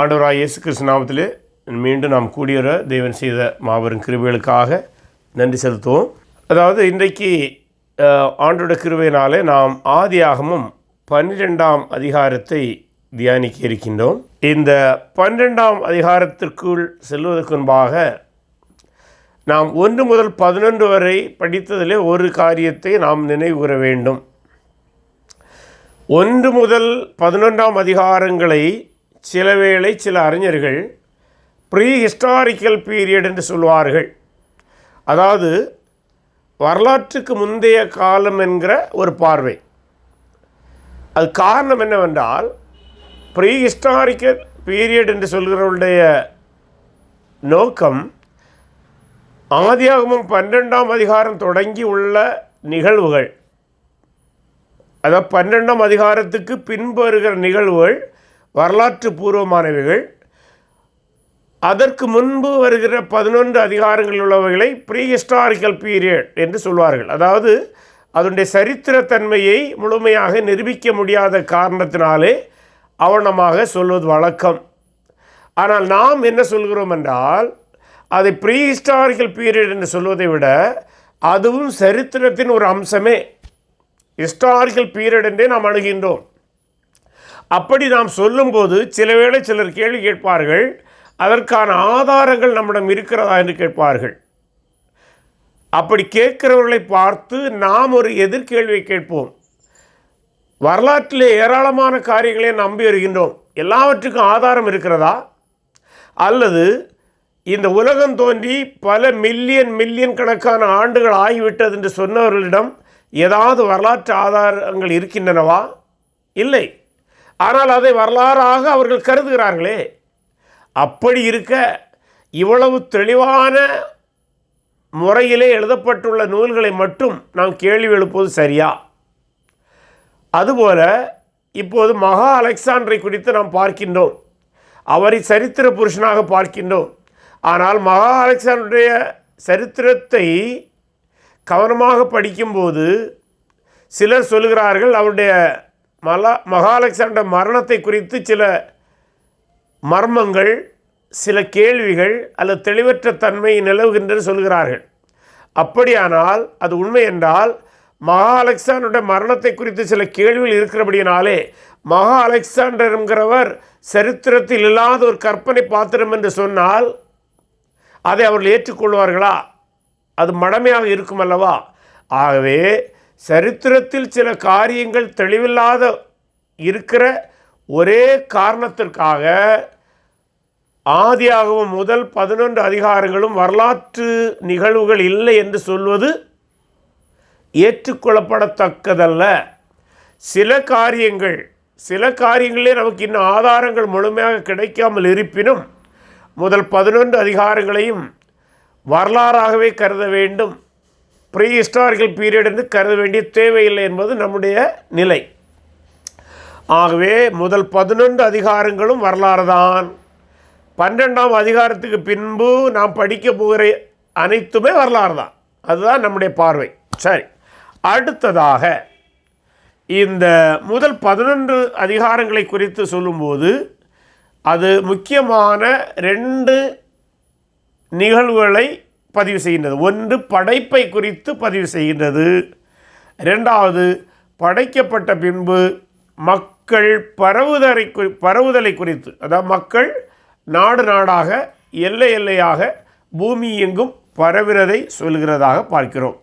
ஆண்டவராக இயேசு கிறிஸ்து மீண்டும் நாம் கூடியவர தேவன் செய்த மாபெரும் கிருபைகளுக்காக நன்றி செலுத்துவோம். அதாவது இன்றைக்கு ஆண்டோட கிருபையினாலே நாம் ஆதியாகமும் பன்னிரெண்டாம் அதிகாரத்தை தியானிக்க இருக்கின்றோம். இந்த பன்னிரெண்டாம் அதிகாரத்திற்குள் செல்வதற்கு முன்பாக நாம் ஒன்று முதல் பதினொன்று வரை படித்ததிலே ஒரு காரியத்தை நாம் நினைவுகூற வேண்டும். ஒன்று முதல் பதினொன்றாம் அதிகாரங்களை சில வேளை சில அறிஞர்கள் ப்ரீ ஹிஸ்டாரிக்கல் பீரியட் என்று சொல்வார்கள் அதாவது வரலாற்றுக்கு முந்தைய காலம் என்கிற ஒரு பார்வை. அது காரணம் என்னவென்றால் ப்ரீ ஹிஸ்டாரிக்கல் பீரியட் என்று சொல்கிறவருடைய நோக்கம் ஆதியாகமும் பன்னெண்டாம் அதிகாரம் தொடங்கி உள்ள நிகழ்வுகள். அதாவது பன்னெண்டாம் அதிகாரத்துக்கு பின்பு வருகிற நிகழ்வுகள் வரலாற்று பூர்வமானவைகள். அதற்கு முன்பு வருகிற பதினொன்று அதிகாரங்கள் உள்ளவைகளை ப்ரீ ஹிஸ்டாரிக்கல் பீரியட் என்று சொல்வார்கள். அதாவது அதனுடைய சரித்திரத்தன்மையை முழுமையாக நிரூபிக்க முடியாத காரணத்தினாலே அவனமாக சொல்வது வழக்கம். ஆனால் நாம் என்ன சொல்கிறோம் என்றால் அதை ப்ரீ ஹிஸ்டாரிக்கல் பீரியட் என்று சொல்வதை விட அதுவும் சரித்திரத்தின் ஒரு அம்சமே. ஹிஸ்டாரிக்கல் பீரியட் என்றே நாம் அணுகின்றோம். அப்படி நாம் சொல்லும்போது சில வேளை சிலர் கேள்வி கேட்பார்கள் அதற்கான ஆதாரங்கள் நம்மிடம் இருக்கிறதா என்று கேட்பார்கள். அப்படி கேட்கிறவர்களை பார்த்து நாம் ஒரு எதிர்கேள்வியை கேட்போம். வரலாற்றிலே ஏராளமான காரியங்களை நம்பி வருகின்றோம். எல்லாவற்றுக்கும் ஆதாரம் இருக்கிறதா? அல்லது இந்த உலகம் தோன்றி பல மில்லியன் மில்லியன் கணக்கான ஆண்டுகள் ஆகிவிட்டது என்று சொன்னவர்களிடம் ஏதாவது வரலாற்று ஆதாரங்கள் இருக்கின்றனவா? இல்லை. ஆனால் அதை வரலாறாக அவர்கள் கருதுகிறார்களே. அப்படி இருக்க இவ்வளவு தெளிவான முறையிலே எழுதப்பட்டுள்ள நூல்களை மட்டும் நாம் கேள்வி எழுப்பது சரியா? அதுபோல இப்போது மகா அலெக்சாண்டரை குறித்து நாம் பார்க்கின்றோம். அவரை சரித்திர புருஷனாக பார்க்கின்றோம். ஆனால் மகா அலெக்சாண்டருடைய சரித்திரத்தை கவனமாக படிக்கும்போது சிலர் சொல்கிறார்கள் அவருடைய மலா மகா மரணத்தை குறித்து சில மர்மங்கள் சில கேள்விகள் அல்லது தெளிவற்ற தன்மை நிலவுகின்றன சொல்கிறார்கள். அப்படியானால் அது உண்மை என்றால் மகா அலெக்சாண்டருடைய மரணத்தை குறித்து சில கேள்விகள் இருக்கிறபடியினாலே மகா அலெக்சாண்டர் என்கிறவர் சரித்திரத்தில் இல்லாத ஒரு கற்பனை பாத்திரம் என்று சொன்னால் அதை அவர்கள் ஏற்றுக்கொள்வார்களா? அது மடமையாக இருக்கும் அல்லவா? ஆகவே சரித்திரத்தில் சில காரியங்கள் தெளிவில்லாத இருக்கிற ஒரே காரணத்திற்காக ஆதியாகவும் முதல் பதினொன்று அதிகாரங்களும் வரலாற்று நிகழ்வுகள் இல்லை என்று சொல்வது ஏற்றுக்கொள்ளப்படத்தக்கதல்ல. சில காரியங்கள் சில காரியங்களே நமக்கு இன்னும் ஆதாரங்கள் முழுமையாக கிடைக்காமல் இருப்பினும் முதல் பதினொன்று அதிகாரங்களையும் வரலாறாகவே கருத வேண்டும். ப்ரீ ஹிஸ்டாரிக்கல் பீரியட் என்று கருத வேண்டிய தேவையில்லை என்பது நம்முடைய நிலை. ஆகவே முதல் பதினொன்று அதிகாரங்களும் வரலாறு தான் பன்னெண்டாம் அதிகாரத்துக்கு பின்பு நாம் படிக்க போகிற அனைத்துமே வரலாறு தான் அதுதான் நம்முடைய பார்வை. சரி அடுத்ததாக இந்த முதல் பதினொன்று அதிகாரங்களை குறித்து சொல்லும்போது அது முக்கியமான ரெண்டு நிகழ்வுகளை பதிவு செய்கின்றது. ஒன்று படைப்பை குறித்து பதிவு செய்கின்றது. ரெண்டாவது படைக்கப்பட்ட பின்பு மக்கள் பரவுதலை குறி பரவுதலை குறித்து அதாவது மக்கள் நாடு நாடாக எல்லை எல்லையாக பூமி எங்கும் பரவிறதை சொல்கிறதாக பார்க்கிறோம்.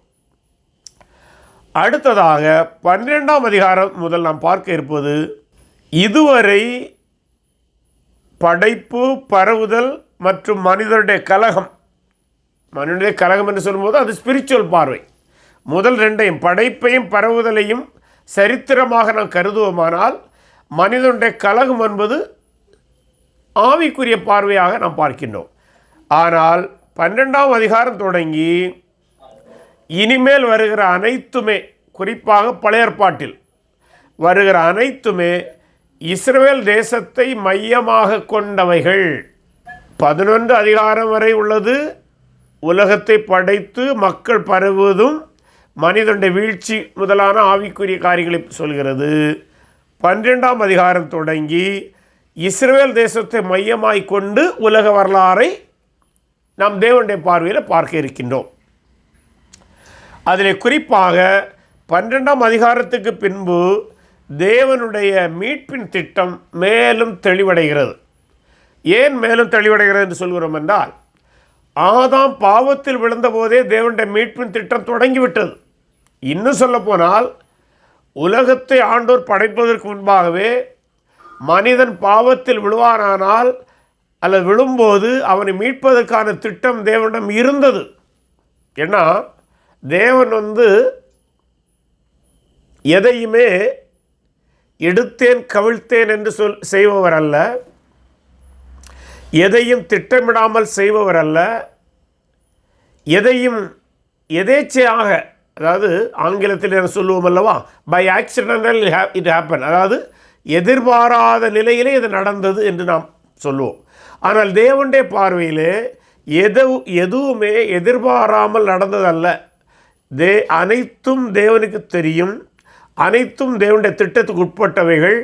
அடுத்ததாக பன்னிரெண்டாம் அதிகாரம் முதல் நாம் பார்க்க இருப்பது இதுவரை படைப்பு பரவுதல் மற்றும் மனிதருடைய கலகம் மனிதனுடைய கலகம் என்று சொல்லும்போது அது ஸ்பிரிச்சுவல் பார்வை. முதல் ரெண்டையும் படைப்பையும் பரவுதலையும் சரித்திரமாக நாம் கருதுவோமானால் மனிதனுடைய கலகம் என்பது ஆவிக்குரிய பார்வையாக நாம் பார்க்கின்றோம். ஆனால் பன்னெண்டாம் அதிகாரம் தொடங்கி இனிமேல் வருகிற அனைத்துமே குறிப்பாக பழைய ஏற்பாட்டில் வருகிற அனைத்துமே இஸ்ரேல் தேசத்தை மையமாக கொண்டவைகள். பதினொன்று அதிகாரம் வரை உள்ளது. உலகத்தை படைத்து மக்கள் பரவுவதும் மனிதனுடைய வீழ்ச்சி முதலான ஆவிக்குரிய காரியங்களை சொல்கிறது. பன்னிரெண்டாம் அதிகாரம் தொடங்கி இஸ்ரேல் தேசத்தை மையமாய் கொண்டு உலக வரலாறை நாம் தேவனுடைய பார்வையில் பார்க்க இருக்கின்றோம். அதில் குறிப்பாக பன்னிரெண்டாம் அதிகாரத்துக்கு பின்பு தேவனுடைய மீட்பின் திட்டம் மேலும் தெளிவடைகிறது. ஏன் மேலும் தெளிவடைகிறது என்று சொல்கிறோம் என்றால் ஆதாம் பாவத்தில் விழுந்தபோதே தேவனுடைய மீட்பின் திட்டம் தொடங்கிவிட்டது. இன்னும் சொல்லப்போனால் உலகத்தை ஆண்டோர் படைப்பதற்கு முன்பாகவே மனிதன் பாவத்தில் விழுவானானால் அல்லது விழும்போது அவனை மீட்பதற்கான திட்டம் தேவனிடம் இருந்தது. ஏன்னா தேவன் வந்து எதையுமே எடுத்தேன் கவிழ்த்தேன் என்று சொல் செய்பவர் அல்ல எதையும் திட்டமிடாமல் செய்பவர் அல்ல எதையும் எதேச்சையாக அதாவது ஆங்கிலத்தில் என்ன சொல்லுவோம் அல்லவா? பை ஆக்சிடென்டல் இட் ஹேப்பன் அதாவது எதிர்பாராத நிலையிலே இது நடந்தது என்று நாம் சொல்லுவோம். ஆனால் தேவனுடைய பார்வையிலே எது எதுவுமே எதிர்பாராமல் நடந்ததல்ல. தே அனைத்தும் தேவனுக்கு தெரியும். அனைத்தும் தேவனுடைய திட்டத்துக்கு உட்பட்டவைகள்.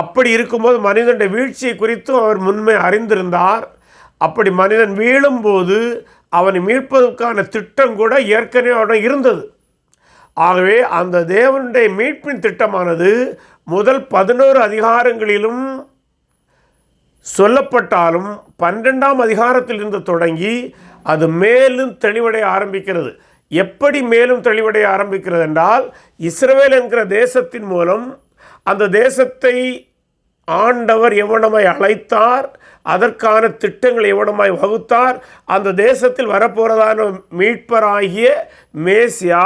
அப்படி இருக்கும்போது மனிதனுடைய வீழ்ச்சியை குறித்தும் அவர் முன்மை அறிந்திருந்தார். அப்படி மனிதன் வீழும்போது அவனை மீட்பதற்கான திட்டம் கூட ஏற்கனவே அவரிடம் இருந்தது. ஆகவே அந்த தேவனுடைய மீட்பின் திட்டமானது முதல் பதினோரு அதிகாரங்களிலும் சொல்லப்பட்டாலும் பன்னெண்டாம் அதிகாரத்திலிருந்து தொடங்கி அது மேலும் தெளிவடைய ஆரம்பிக்கிறது. எப்படி மேலும் தெளிவடைய ஆரம்பிக்கிறது என்றால் இஸ்ரவேல் என்கிற தேசத்தின் மூலம் அந்த தேசத்தை ஆண்டவர் எவ்வளமாய் அழைத்தார் அதற்கான திட்டங்களை எவ்வளமாய் வகுத்தார் அந்த தேசத்தில் வரப்போகிறதான மீட்பராகிய மேசியா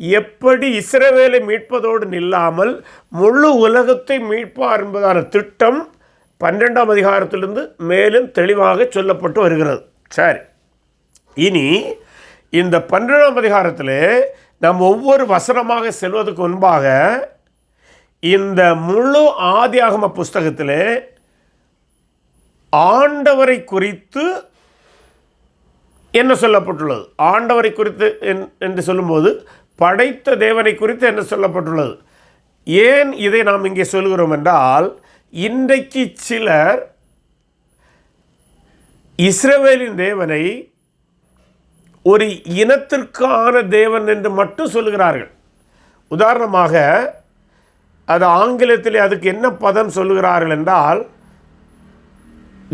எப்படி இஸ்ரவேலை மீட்பதோடு நில்லாமல் முழு உலகத்தை மீட்பார் என்பதான திட்டம் பன்னெண்டாம் அதிகாரத்திலிருந்து மேலும் தெளிவாக சொல்லப்பட்டு வருகிறது. சரி. இனி இந்த பன்னெண்டாம் அதிகாரத்தில் நாம் ஒவ்வொரு வசனமாக செல்வதற்கு முன்பாக இந்த முழு ஆதியாகம புஸ்தகத்தில் ஆண்டவரை குறித்து என்ன சொல்லப்பட்டுள்ளது? ஆண்டவரை குறித்து என்- என்று சொல்லும்போது படைத்த தேவனை குறித்து என்ன சொல்லப்பட்டுள்ளது? ஏன் இதை நாம் இங்கே சொல்கிறோம் என்றால் இன்றைக்கு சிலர் இஸ்ரவேலின் தேவனை ஒரு இனத்திற்கான தேவன் என்று மட்டும் சொல்லுகிறார்கள் உதாரணமாக அது ஆங்கிலத்தில் அதுக்கு என்ன பதம் சொல்லுகிறார்கள் என்றால்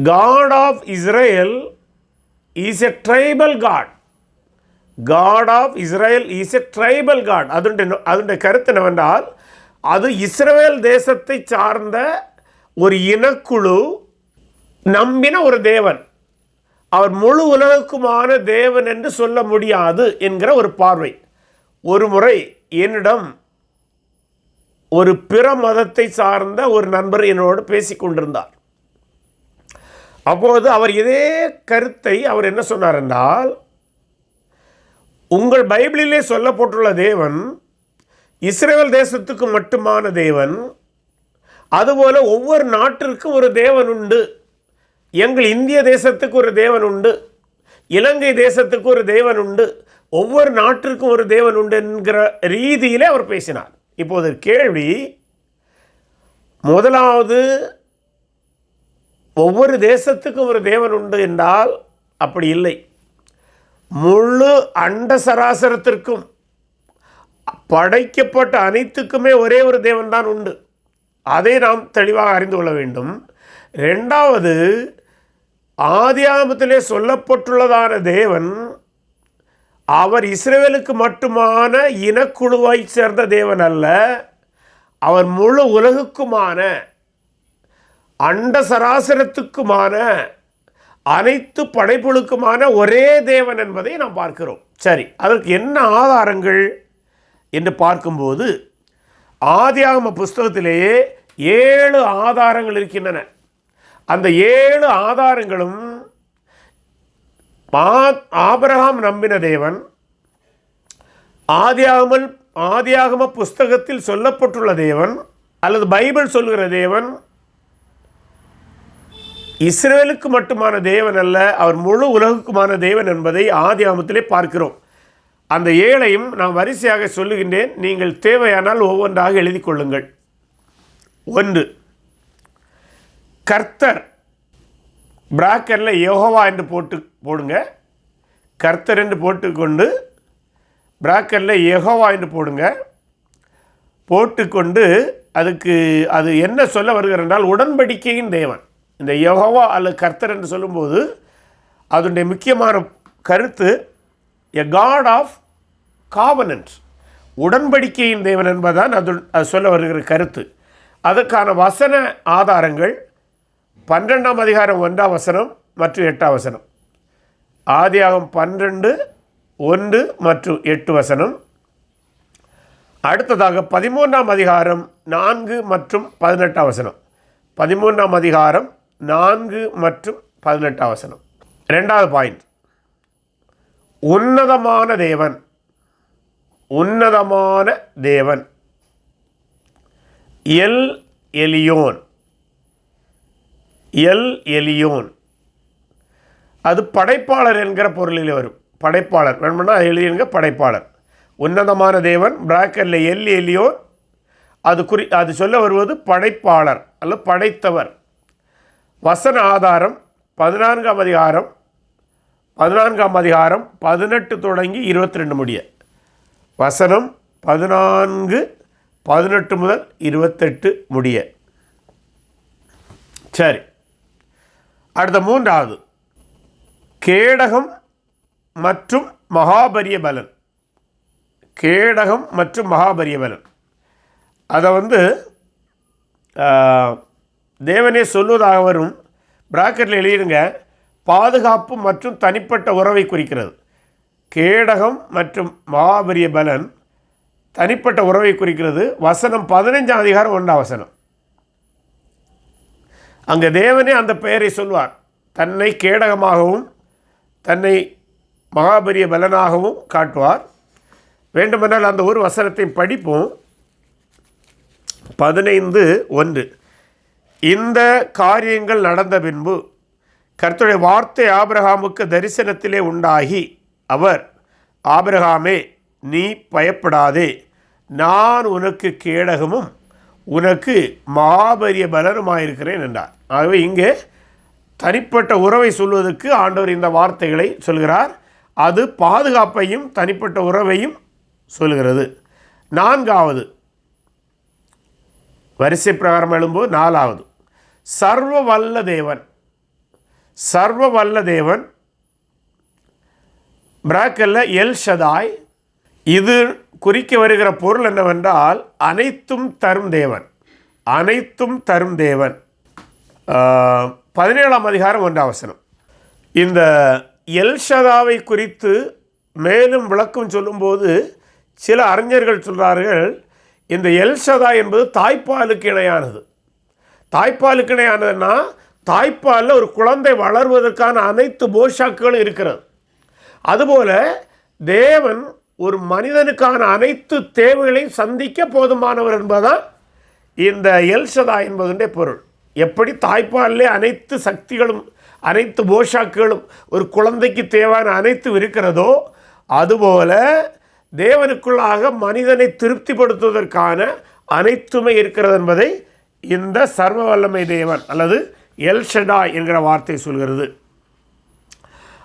God of Israel is a tribal God God of Israel is a tribal God அது நோ- அதனுடைய கருத்து என்னவென்றால் அது இஸ்ரேல் தேசத்தை சார்ந்த ஒரு இனக்குழு நம்பின ஒரு தேவன். அவர் முழு உலகுக்குமான தேவன் என்று சொல்ல முடியாது என்கிற ஒரு பார்வை. ஒரு முறை என்னிடம் ஒரு பிற மதத்தை சார்ந்த ஒரு நண்பர் என்னோடு பேசி கொண்டிருந்தார். அப்போது அவர் இதே கருத்தை அவர் என்ன சொன்னார் என்றால் உங்கள் பைபிளிலே சொல்லப்பட்டுள்ள தேவன் இஸ்ரேல் தேசத்துக்கு மட்டுமான தேவன் அதுபோல் ஒவ்வொரு நாட்டிற்கும் ஒரு தேவன் உண்டு. எங்கள் இந்திய தேசத்துக்கு ஒரு தேவன் உண்டு. இலங்கை தேசத்துக்கு ஒரு தேவன் உண்டு. ஒவ்வொரு நாட்டிற்கும் ஒரு தேவன் உண்டு என்கிற ரீதியிலே அவர் பேசினார். இப்போது கேள்வி முதலாவது ஒவ்வொரு தேசத்துக்கும் ஒரு தேவன் உண்டு என்றால் அப்படி இல்லை. முழு அண்ட சராசரத்திற்கும் படைக்கப்பட்ட அனைத்துக்குமே ஒரே ஒரு தேவன் தான் உண்டு. அதை நாம் தெளிவாக அறிந்து கொள்ள வேண்டும். ரெண்டாவது ஆதி ஆதியாமத்திலே சொல்லப்பட்டுள்ளதான தேவன் அவர் இஸ்ரேலுக்கு மட்டுமான இனக்குழுவை சேர்ந்த தேவன் அல்ல அவர் முழு உலகுக்குமான அண்ட சராசரத்துக்குமான அனைத்து படைப்புகளுக்குமான ஒரே தேவன் என்பதை நாம் பார்க்கிறோம். சரி அதற்கு என்ன ஆதாரங்கள் என்று பார்க்கும்போது ஆதியாகம புஸ்தகத்திலேயே ஏழு ஆதாரங்கள் இருக்கின்றன. அந்த ஏழு ஆதாரங்களும் ஆ- ஆபரகாம் நம்பின தேவன் ஆதியாகமல் ஆதியாகம புஸ்தகத்தில் சொல்லப்பட்டுள்ள தேவன் அல்லது பைபிள் சொல்லுகிற தேவன் இஸ்ரேலுக்கு மட்டுமான தேவன் அல்ல அவர் முழு உலகுக்குமான தேவன் என்பதை ஆதியாகமத்திலே பார்க்கிறோம். அந்த ஏழையும் நான் வரிசையாக சொல்லுகின்றேன் நீங்கள் தேவையானால் ஒவ்வொன்றாக எழுதி கொள்ளுங்கள். ஒன்று கர்த்தர் பிராக்கரில் யோகோவா என்று போட்டு போடுங்க. கர்த்தர் என்று போட்டுக்கொண்டு பிராக்கரில் யெகோவா என்று போடுங்க. போட்டுக்கொண்டு அதுக்கு அது என்ன சொல்ல வருகிறது என்றால் உடன்படிக்கையின் தேவன். இந்த யெகோவா அல்லது கர்த்தர் என்று சொல்லும்போது அதனுடைய முக்கியமான கருத்து எ காட் ஆஃப் காவனன்ட் உடன்படிக்கையின் தேவன் என்பதுதான் அது அது சொல்ல வருகிற கருத்து. அதற்கான வசன ஆதாரங்கள் பன்னிரெண்டாம் அதிகாரம் ஒன்றாம் வசனம் மற்றும் எட்டாம் வசனம். ஆதியாகம் பன்னிரெண்டு ஒன்று மற்றும் எட்டு வசனம். அடுத்ததாக பதிமூன்றாம் அதிகாரம் நான்கு மற்றும் பதினெட்டாம் வசனம். பதிமூன்றாம் அதிகாரம் நான்கு மற்றும் பதினெட்டாம் வசனம். ரெண்டாவது பாயிண்ட். உன்னதமான தேவன். உன்னதமான தேவன். El Elyon. El Elyon. அது படைப்பாளர் என்கிற பொருளில் வரும். படைப்பாளர். வேணும்னா எழுதியுங்க படைப்பாளர். உன்னதமான தேவன் பிராக்கரில் எல் எலியோன். அது குறி அது சொல்ல வருவது படைப்பாளர் அல்லது படைத்தவர். வசன ஆதாரம் பதினான்காம் அதிகாரம் பதினான்காம் அதிகாரம் பதினெட்டு தொடங்கி இருபத்தி ரெண்டு முடிய. வசனம் பதினான்கு பதினெட்டு முதல் இருபத்தெட்டு முடிய. சரி. அடுத்த மூன்றாவது. கேடகம் மற்றும் மகாபரிய பலன். கேடகம் மற்றும் மகாபரிய பலன். அதை வந்து தேவனே சொல்வதாக வரும். பிராக்கெட்டில் எழுதிடுங்க. பாதுகாப்பு மற்றும் தனிப்பட்ட உறவை குறிக்கிறது. கேடகம் மற்றும் மகாபரிய பலன் தனிப்பட்ட உறவை குறிக்கிறது. வசனம் பதினைஞ்சாம் அதிகாரம் ஒன்றாம் வசனம். அங்கே தேவனே அந்த பெயரை சொல்வார். தன்னை கேடகமாகவும் தன்னை மகாபரிய பலனாகவும் காட்டுவார். வேண்டுமென்றால் அந்த ஒரு வசனத்தை படிப்போம். பதினைந்து ஒன்று. இந்த காரியங்கள் நடந்த பின்பு கர்த்தருடைய வார்த்தை ஆபிரகாமுக்கு தரிசனத்திலே உண்டாகி அவர் ஆபிரகாமே நீ பயப்படாதே நான் உனக்கு கேடகமும் உனக்கு மாபெரிய பலனுமாயிருக்கிறேன் என்றார். ஆகவே இங்கே தனிப்பட்ட உறவை சொல்வதற்கு ஆண்டவர் இந்த வார்த்தைகளை சொல்கிறார். அது பாதுகாப்பையும் தனிப்பட்ட உறவையும் சொல்கிறது. நான்காவது. வரிசை பிரகாரம் எழும்போது நாலாவது. சர்வ வல்ல தேவன் சர்வ வல்ல தேவன் பிராக்கல்ல எல் ஷதாய் இது குறிக்க வருகிற பொருள் என்னவென்றால் அனைத்தும் தரும் தேவன். அனைத்தும் தரும் தேவன். பதினேழாம் அதிகாரம் ஒன்று அவசரம் இந்த எல்ஷதாவை குறித்து மேலும் விளக்கம் சொல்லும்போது சில அறிஞர்கள் சொல்கிறார்கள் இந்த எல்ஷதா என்பது தாய்ப்பாலுக்கு இணையானது. தாய்ப்பாலுக்கு இணையானதுன்னா தாய்ப்பாலில் ஒரு குழந்தை வளர்வதற்கான அனைத்து போஷாக்குகளும் இருக்கிறது. அதுபோல் தேவன் ஒரு மனிதனுக்கான அனைத்து தேவைகளையும் சந்திக்க போதுமானவர் என்பதுதான் இந்த எல்சதா என்பதுடைய பொருள். எப்படி தாய்ப்பாலிலே அனைத்து சக்திகளும் அனைத்து போஷாக்குகளும் ஒரு குழந்தைக்கு தேவையான அனைத்து இருக்கிறதோ அதுபோல தேவனுக்குள்ளாக மனிதனை திருப்திப்படுத்துவதற்கான அனைத்துமே இருக்கிறது என்பதை இந்த சர்வ வல்லமை தேவன் அல்லது எல்ஷடா என்கிற வார்த்தை சொல்கிறது.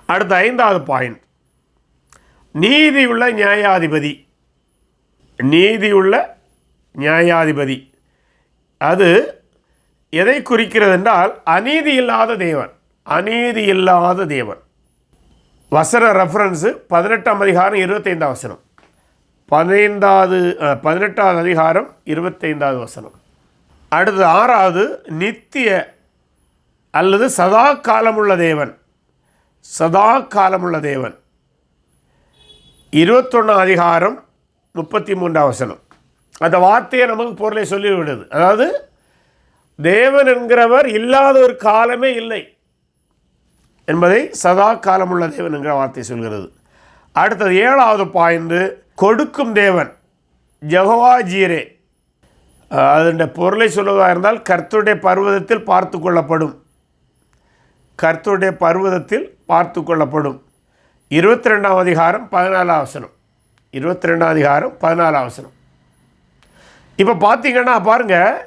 அடுத்த ஐந்தாவது பாயிண்ட். நீதியுள்ள நியாயாதிபதி. நீதியுள்ள நியாயாதிபதி. அது எதை குறிக்கிறது என்றால் அநீதி இல்லாத தேவன். அநீதி இல்லாத தேவன். வசன ரெஃபரன்ஸு பதினெட்டாம் அதிகாரம் இருபத்தைந்தாம் வசனம். பதினைந்தாவது பதினெட்டாவது அதிகாரம் இருபத்தைந்தாவது வசனம். அடுத்து ஆறாவது நித்திய அல்லது சதா காலமுள்ள தேவன். சதா காலமுள்ள தேவன். இருபத்தொன்னாம் அதிகாரம் முப்பத்தி மூன்றாம் வசனம். அந்த வார்த்தையை நமக்கு பொருளை சொல்லிவிடுது. அதாவது தேவன் என்கிறவர் இல்லாத ஒரு காலமே இல்லை என்பதை சதா காலமுள்ள தேவன் என்கிற வார்த்தை சொல்கிறது. அடுத்தது ஏழாவது பாய்ந்து கொடுக்கும் தேவன் ஜெகவா ஜீரே. அதனுடைய பொருளை சொல்வதாக இருந்தால் கர்த்தருடைய பர்வதத்தில் பார்த்து கொள்ளப்படும். கர்த்தருடைய பர்வதத்தில் பார்த்து கொள்ளப்படும். இருபத்தி ரெண்டாம் அதிகாரம் பதினாலாம் வசனம். இருபத்தி ரெண்டாம் அதிகாரம் பதினாலாம் வசனம். இப்போ பார்த்தீங்கன்னா பாருங்கள்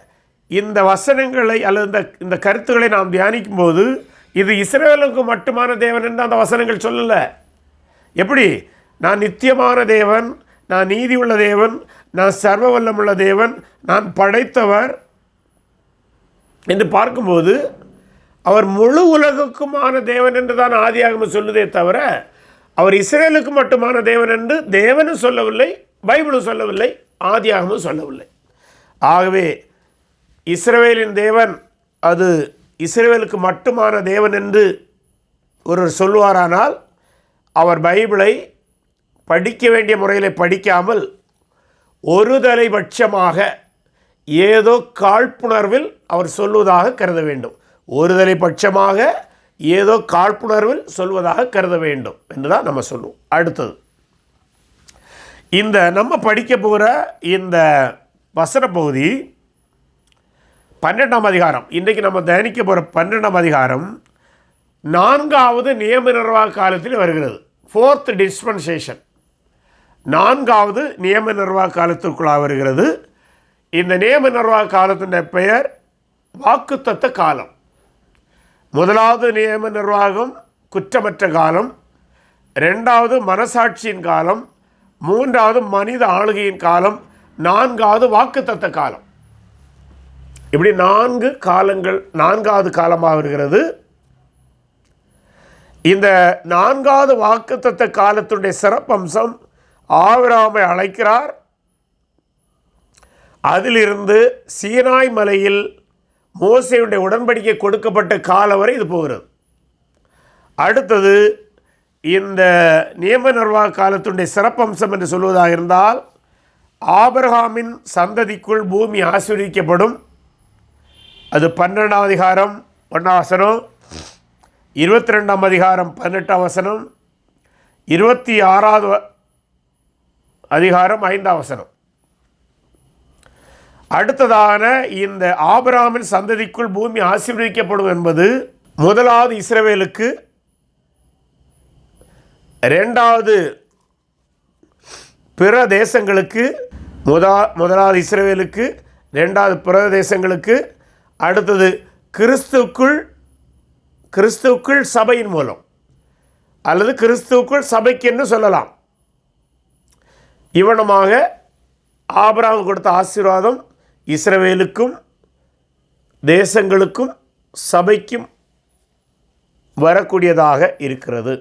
இந்த வசனங்களை அல்லது இந்த இந்த கருத்துக்களை நாம் தியானிக்கும் போது இது இஸ்ரேலுக்கு மட்டுமான தேவன் என்று அந்த வசனங்கள் சொல்லலை. எப்படி? நான் நித்தியமான தேவன் நான் நீதி உள்ள தேவன் நான் சர்வ வல்லமுள்ள தேவன் நான் படைத்தவர் என்று பார்க்கும்போது அவர் முழு உலகுக்குமான தேவன் என்று தான் ஆதியாகம சொல்லுதே தவிர அவர் இஸ்ரேலுக்கு மட்டுமான தேவன் என்று தேவனும் சொல்லவில்லை பைபிளும் சொல்லவில்லை ஆதியாகமும் சொல்லவில்லை. ஆகவே இஸ்ரேலின் தேவன் அது இஸ்ரேலுக்கு மட்டுமான தேவன் என்று ஒருவர் சொல்வாரானால் அவர் பைபிளை படிக்க வேண்டிய முறையில் படிக்காமல் ஒரு தலைபட்சமாக ஏதோ காழ்ப்புணர்வில் அவர் சொல்வதாக கருத வேண்டும். ஒரு தலைபட்சமாக ஏதோ காழ்ப்புணர்வில் சொல்வதாக கருத வேண்டும் என்று தான் நம்ம சொல்லுவோம். அடுத்தது இந்த நம்ம படிக்க போகிற இந்த வசன பகுதி பன்னெண்டாம் அதிகாரம். இன்றைக்கு நம்ம தியானிக்க போகிற பன்னெண்டாம் அதிகாரம் நான்காவது நியம நிர்வாக காலத்தில் வருகிறது. ஃபோர்த் டிஸ்பென்சேஷன் நான்காவது நியம நிர்வாக காலத்திற்குள்ளாக வருகிறது. இந்த நியம நிர்வாக காலத்தின் பெயர் வாக்குத்தத்த காலம். முதலாவது நியம நிர்வாகம் குற்றமற்ற காலம் ரெண்டாவது மனசாட்சியின் காலம் மூன்றாவது மனித ஆளுகையின் காலம் நான்காவது வாக்குத்தத்த காலம். இப்படி நான்கு காலங்கள் நான்காவது காலமாக வருகிறது. இந்த நான்காவது வாக்குத்தத்த காலத்துடைய சிறப்பம்சம் ஆவிராமை அழைக்கிறார். அதிலிருந்து சீனாய் மலையில் மோசையுடைய உடன்படிக்கை கொடுக்கப்பட்ட காலம் வரை இது போகிறது. அடுத்தது இந்த நியம நிர்வாக காலத்துடைய சிறப்பம்சம் என்று சொல்வதாக இருந்தால் ஆபரகாமின் சந்ததிக்குள் பூமி ஆசீர்வதிக்கப்படும். அது பன்னெண்டாம் அதிகாரம் ஒன்றாம் வசனம் இருபத்தி ரெண்டாம் அதிகாரம் பதினெட்டாம் வசனம் இருபத்தி ஆறாவது அதிகாரம் ஐந்தாம் வசனம். அடுத்ததான இந்த ஆபராமின் சந்ததிக்குள் பூமி ஆசீர்வதிக்கப்படும் என்பது முதலாவது இஸ்ரவேலுக்கு. ரெண்டாவது பிற தேசங்களுக்கு முதா முதலாவது இஸ்ரவேலுக்கு ரெண்டாவது பிற தேசங்களுக்கு அடுத்தது கிறிஸ்துவுக்குள் கிறிஸ்துவுக்குள் சபையின் மூலம் அல்லது கிறிஸ்துவுக்குள் சபைக்குன்னு சொல்லலாம். இவனமாக ஆபராம் கொடுத்த ஆசீர்வாதம் இஸ்ரவேலுக்கும் தேசங்களுக்கும் சபைக்கும் வரக்கூடியதாக இருக்கிறது.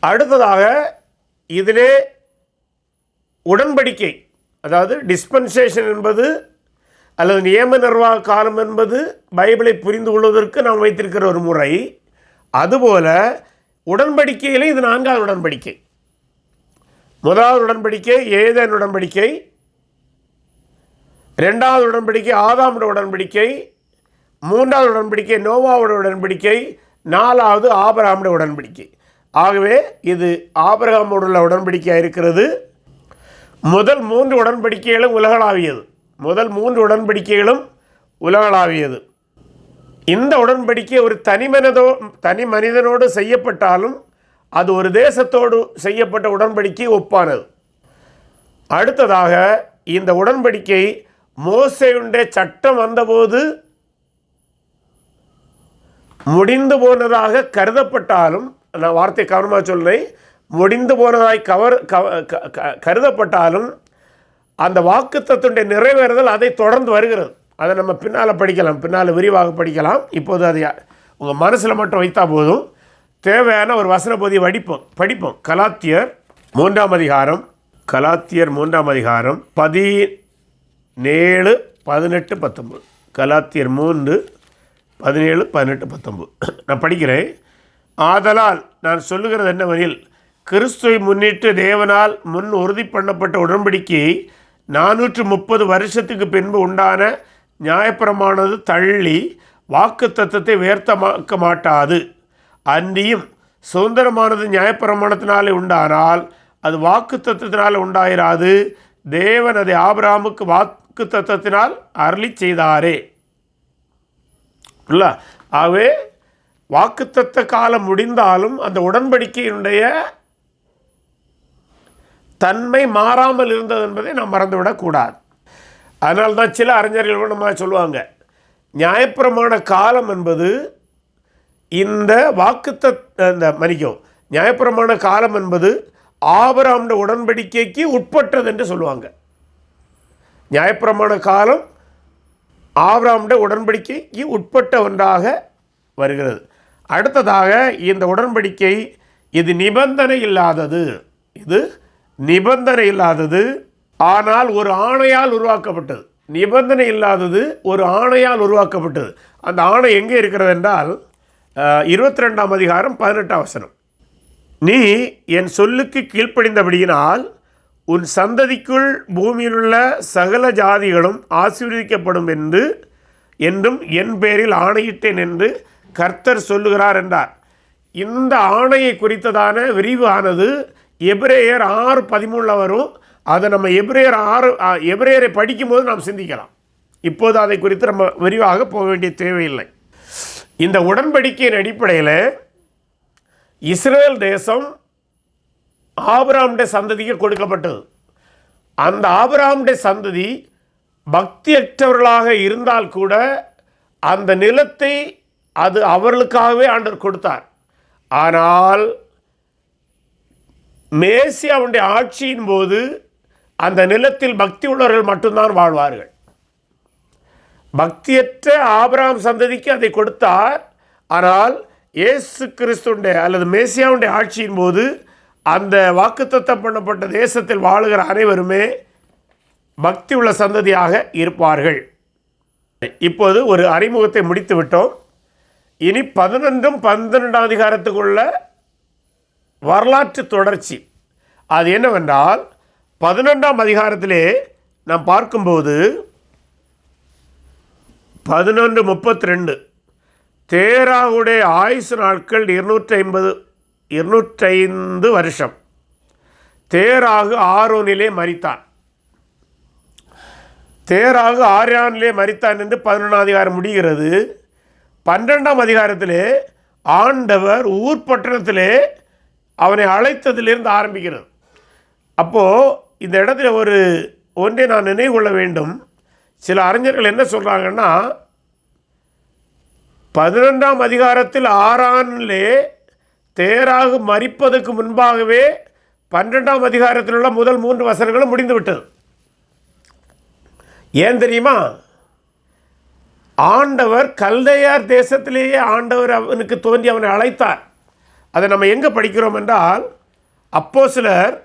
அடுத்ததாக இதிலே உடன்படிக்கை அதாவது டிஸ்பென்சேஷன் என்பது அல்லது நியம நிர்வாக காலம் என்பது பைபிளை புரிந்து கொள்வதற்கு நாம் வைத்திருக்கிற ஒரு முறை. அதுபோல உடன்படிக்கையிலே இது நான்காவது உடன்படிக்கை. முதலாவது உடன்படிக்கை ஏதேன் உடன்படிக்கை. ரெண்டாவது உடன்படிக்கை ஆதாமுட உடன்படிக்கை. மூன்றாவது உடன்படிக்கை நோவாவோட உடன்படிக்கை. நாலாவது ஆபராமுட உடன்படிக்கை. ஆகவே இது ஆபிரகாமோடு உள்ள உடன்படிக்கையாக இருக்கிறது. முதல் மூன்று உடன்படிக்கைகளும் உலகளாவியது. முதல் மூன்று உடன்படிக்கைகளும் உலகளாவியது. இந்த உடன்படிக்கை ஒரு தனி மனிதோ தனி மனிதனோடு செய்யப்பட்டாலும் அது ஒரு தேசத்தோடு செய்யப்பட்ட உடன்படிக்கை ஒப்பானது. அடுத்ததாக இந்த உடன்படிக்கை மோசையுடைய சட்டம் வந்தபோது முடிந்து போனதாக கருதப்பட்டாலும் நான் வார்த்தை கவனமாக சொல்கிறேன் முடிந்து போனதாய் கவர் கவ- க- கருதப்பட்டாலும் அந்த வாக்குத்தத்துடைய நிறைவேறுதல் அதை தொடர்ந்து வருகிறது. அதை நம்ம பின்னால் படிக்கலாம். பின்னால் விரிவாக படிக்கலாம். இப்போது அதை உங்கள் மனசில் மட்டும் வைத்தா போதும். தேவையான ஒரு வசன பகுதியை படிப்போம். படிப்போம் கலாத்தியர் மூன்றாம் அதிகாரம். கலாத்தியர் மூன்றாம் அதிகாரம். பதினேழு பதினெட்டு பத்தொம்பது கலாத்தியர் மூன்று பதினேழு பதினெட்டு பத்தொம்பது நான் படிக்கிறேன். ஆதலால் நான் சொல்லுகிறது என்னவெனில் கிறிஸ்துவை முன்னிட்டு தேவனால் முன் உறுதி பண்ணப்பட்ட உடன்படிக்கையை நானூற்று முப்பது வருஷத்துக்கு பின்பு உண்டான நியாயப்பிரமானது தள்ளி வாக்கு தத்துவத்தை வேர்த்தமாக்க மாட்டாது. அன்றியும் சுதந்திரமானது நியாயப்பிரமாணத்தினாலே உண்டானால் அது வாக்கு தத்தத்தினால் உண்டாயிராது. தேவன் அதை ஆபராமுக்கு வாக்கு தத்துவத்தினால் அருளி செய்தாரே. இல்ல? ஆகவே வாக்குத்தத்த காலம் முடிந்தாலும் அந்த உடன்படிக்கையினுடைய தன்மை மாறாமல் இருந்தது என்பதை நாம் மறந்துவிடக்கூடாது. அதனால்தான் சில அறிஞர்கள் நம்ம சொல்லுவாங்க நியாயப்பிரமான காலம் என்பது இந்த வாக்குத்த இந்த மன்னிக்கும் நியாயப்பிரமான காலம் என்பது ஆபராம்ட உடன்படிக்கைக்கு உட்பட்டது என்று சொல்லுவாங்க. நியாயப்பிரமான காலம் ஆபராம்ட உடன்படிக்கைக்கு உட்பட்ட ஒன்றாக வருகிறது. அடுத்ததாக இந்த உடன்படிக்கை இது நிபந்தனை இல்லாதது. இது நிபந்தனை இல்லாதது. ஆனால் ஒரு ஆணையால் உருவாக்கப்பட்டது. நிபந்தனை இல்லாதது ஒரு ஆணையால் உருவாக்கப்பட்டது. அந்த ஆணை எங்கே இருக்கிறது என்றால் இருபத்தி ரெண்டாம் அதிகாரம் பதினெட்டாம் வசனம். நீ என் சொல்லுக்கு கீழ்ப்படிந்தபடியினால் உன் சந்ததிக்குள் பூமியிலுள்ள சகல ஜாதிகளும் ஆசீர்வதிக்கப்படும் என்று என்றும் என் பேரில் ஆணையிட்டேன் என்று கர்த்தர் சொல்லுகிறார் என்றார். இந்த ஆணையை குறித்ததான விரிவானது எபிரேயர் ஆறு பதிமூணில் வரும். அதை நம்ம எபிரேயர் ஆறு எபிரேயரை படிக்கும்போது நாம் சிந்திக்கலாம். இப்போது அதை குறித்து நம்ம விரிவாக போக வேண்டிய தேவையில்லை. இந்த உடன்படிக்கையின் அடிப்படையில் இஸ்ரேல் தேசம் ஆபிராமுடைய சந்ததிக்கு கொடுக்கப்பட்டது. அந்த ஆபிராமுடைய சந்ததி பக்தியற்றவர்களாக இருந்தால் கூட அந்த நிலத்தை அது அவர்களுக்காகவே ஆண்டவர் கொடுத்தார். ஆனால் மேசியாவுடைய ஆட்சியின் போது அந்த நிலத்தில் பக்தி உள்ளவர்கள் மட்டும்தான் வாழ்வார்கள். பக்தியற்ற ஆபராம் சந்ததிக்கு அதை கொடுத்தார். ஆனால் இயேசு கிறிஸ்துடைய அல்லது மேசியாவுடைய ஆட்சியின் போது அந்த வாக்குத்தத்தம் பண்ணப்பட்ட தேசத்தில் வாழுகிற அனைவருமே பக்தி உள்ள சந்ததியாக இருப்பார்கள். இப்போது ஒரு அறிமுகத்தை முடித்து விட்டோம். இனி பதினொன்றும் பன்னிரெண்டாம் அதிகாரத்துக்குள்ள வரலாற்று தொடர்ச்சி. அது என்னவென்றால் பதினொன்றாம் அதிகாரத்திலே நாம் பார்க்கும்போது பதினொன்று முப்பத்தி ரெண்டு தேராவுடைய ஆயுசு நாட்கள் இருநூற்றி ஐம்பது இருநூற்றைந்து வருஷம். தேராகு ஆரோனிலே மறித்தான் தேராகு ஆரியானிலே மறித்தான் என்று பதினொன்றாம் அதிகாரம் முடிகிறது. பன்னிரெண்டாம் அதிகாரத்திலே ஆண்டவர் ஊர் பட்டணத்திலே அவனை அழைத்ததிலிருந்து ஆரம்பிக்கிறது. அப்போது இந்த இடத்துல ஒரு ஒன்றை நான் நினைவு கொள்ள வேண்டும். சில அறிஞர்கள் என்ன சொல்கிறாங்கன்னா பதினொன்றாம் அதிகாரத்தில் ஆறானிலே தேராகு மறிப்பதற்கு முன்பாகவே பன்னெண்டாம் அதிகாரத்தில் உள்ள முதல் மூன்று வசனங்களும் முடிந்து விட்டது ஏன் தெரியுமா? ஆண்டவர் கல்தையார் தேசத்திலேயே ஆண்டவர் அவனுக்கு தோன்றி அவனை அழைத்தார். அதை நம்ம எங்கே படிக்கிறோம் என்றால் அப்போ சிலர்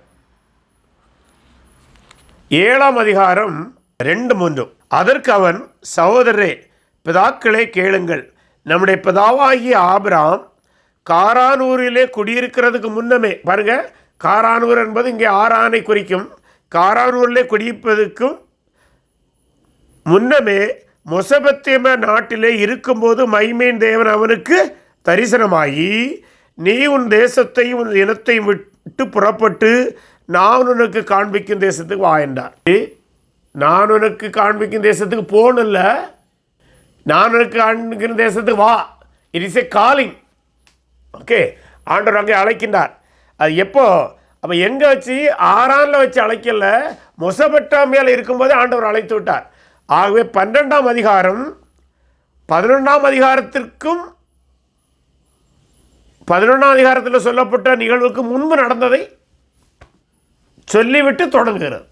ஏழாம் அதிகாரம் ரெண்டு மூன்றும் அதற்கு அவன் சகோதரரே பிதாக்களே கேளுங்கள். நம்முடைய பிதாவாகிய ஆபிராம் காரானூரிலே குடியிருக்கிறதுக்கு முன்னமே பாருங்க. காரானூர் என்பது இங்கே ஆறானை குறிக்கும். காரானூரிலே குடியிருப்பதற்கும் முன்னமே மொசபத்தியம நாட்டிலே இருக்கும்போது மைமேன் தேவன் அவனுக்கு தரிசனமாகி நீ உன் தேசத்தையும் உன் இனத்தையும் விட்டு புறப்பட்டு நான் உனக்கு காண்பிக்கும் தேசத்துக்கு வா என்றார். நான் உனக்கு காண்பிக்கும் தேசத்துக்கு போகணும்ல. நான் உனக்கு காண்பிக்கிற தேசத்துக்கு வா. It is a calling okay ஆண்டவர் அங்கே அழைக்கின்றார். அது எப்போ? அப்போ எங்கே வச்சு? ஆறானில் வச்சு அழைக்கல. மொசபட்டாமியால் இருக்கும்போது ஆண்டவர் அழைத்து விட்டார். ஆகவே பன்னெண்டாம் அதிகாரம் பதினொன்றாம் அதிகாரத்திற்கும் பதினொன்றாம் அதிகாரத்தில் சொல்லப்பட்ட நிகழ்வுக்கு முன்பு நடந்ததை சொல்லிவிட்டு தொடங்குகிறது.